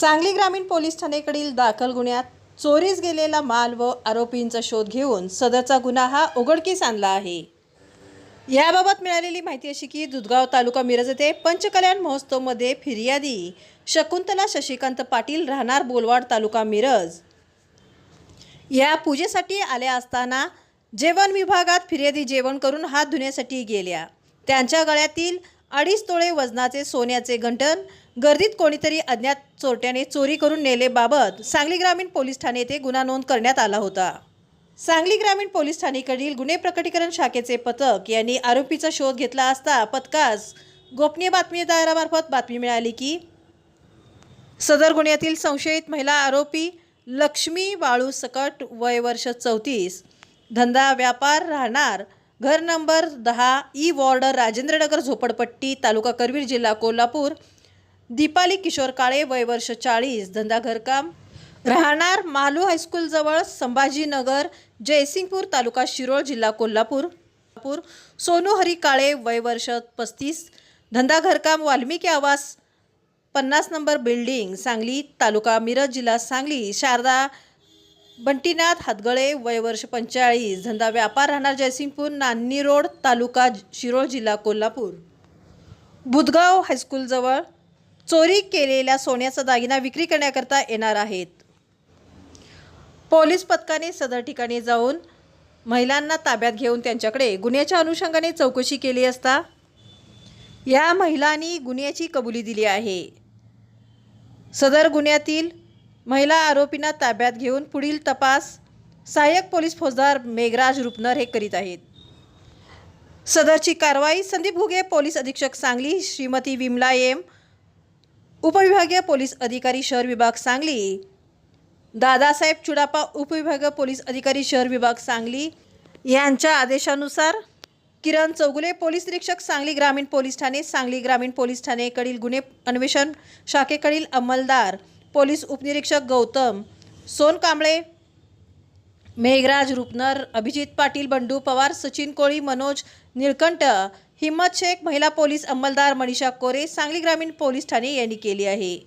सांगली ग्रामीण पोलीस ठाणेकडील दाखल गुन्ह्यात चोरीस गेलेला माल व आरोपींचा शोध घेऊन सदरचा गुन्हा हा उघडकीस आणला आहे. याबाबत मिळालेली माहिती अशी की दुधगाव तालुका मिरज येथे पंचकल्याण महोत्सवमध्ये फिर्यादी. शकुंतला शशिकांत पाटील राहणार बोलवाड तालुका मिरज. या पूजेसाठी आल्या असताना जेवण विभागात फिर्यादी जेवण करून हात धुण्यासाठी गेल्या. त्यांच्या गळ्यातील अडीच तोळे वजनाचे सोन्याचे गंठण गर्दीत कोणीतरी अज्ञात चोरट्याने चोरी करून नेलेबाबत सांगली ग्रामीण पोलीस ठाणे येथे गुन्हा नोंद करण्यात आला होता. सांगली ग्रामीण पोलीस ठाणेकडील गुन्हे प्रकटीकरण शाखेचे पथक यांनी आरोपीचा शोध घेतला असता पथकास गोपनीय बातमीदारामार्फत बातमी मिळाली की सदर गुन्ह्यातील संशयित महिला आरोपी लक्ष्मी वाळू सकट वय वर्ष चौतीस धंदा व्यापार राहणार घर नंबर दहा ई वॉर्डर राजेंद्रनगर झोपडपट्टी तालुका करवीर जिल्हा कोल्हापूर दीपाली किशोर काळे वय वर्ष चाळीस धंदा घरकाम राहणार मालू हायस्कूलजवळ संभाजीनगर जयसिंगपूर तालुका शिरोळ जिल्हा कोल्हापूर. सोनू हरी काळे वय वर्ष पस्तीस धंदा घरकाम वाल्मिकी आवास पन्नास नंबर बिल्डिंग सांगली तालुका मिरज जिल्हा सांगली. शारदा बंटीनाथ हातगळे वय वर्ष पंचेचाळीस धंदा व्यापार राहणार जयसिंगपूर नान्नी रोड तालुका शिरोळ जिल्हा कोल्हापूर. बुधगाव हायस्कूलजवळ चोरी केलेल्या सोन्याचा दागिना विक्री करण्याकरता येणार आहेत. पोलीस पथकाने सदर ठिकाणी जाऊन महिलांना ताब्यात घेऊन त्यांच्याकडे गुन्ह्याच्या अनुषंगाने चौकशी केली असता या महिलांनी गुन्ह्याची कबुली दिली आहे. सदर गुन्ह्यातील महिला आरोपींना ताब्यात घेऊन पुढील तपास सहाय्यक पोलीस फौजदार मेघराज रुपनर हे करीत आहेत. सदरची कारवाई संदीप घुगे पोलीस अधीक्षक सांगली श्रीमती विमला एम उपविभागीय पोलीस अधिकारी शहर विभाग सांगली. दादासाहेब चुडापा उपविभागीय पोलीस अधिकारी शहर विभाग सांगली. यांच्या आदेशानुसार किरण चौगुले पोलीस निरीक्षक सांगली ग्रामीण पोलीस ठाणे सांगली ग्रामीण पोलीस ठाणेकडील गुन्हे अन्वेषण शाखेकडील अंमलदार पोलीस उपनिरीक्षक गौतम सोनकांबळे मेघराज रुपनर अभिजित पाटील बंडू पवार सचिन कोळी मनोज निळकंठ हिम्मत शेख महिला पोलीस अंमलदार मनीषा कोरे सांगली ग्रामीण पोलीस ठाणे यांनी केली आहे.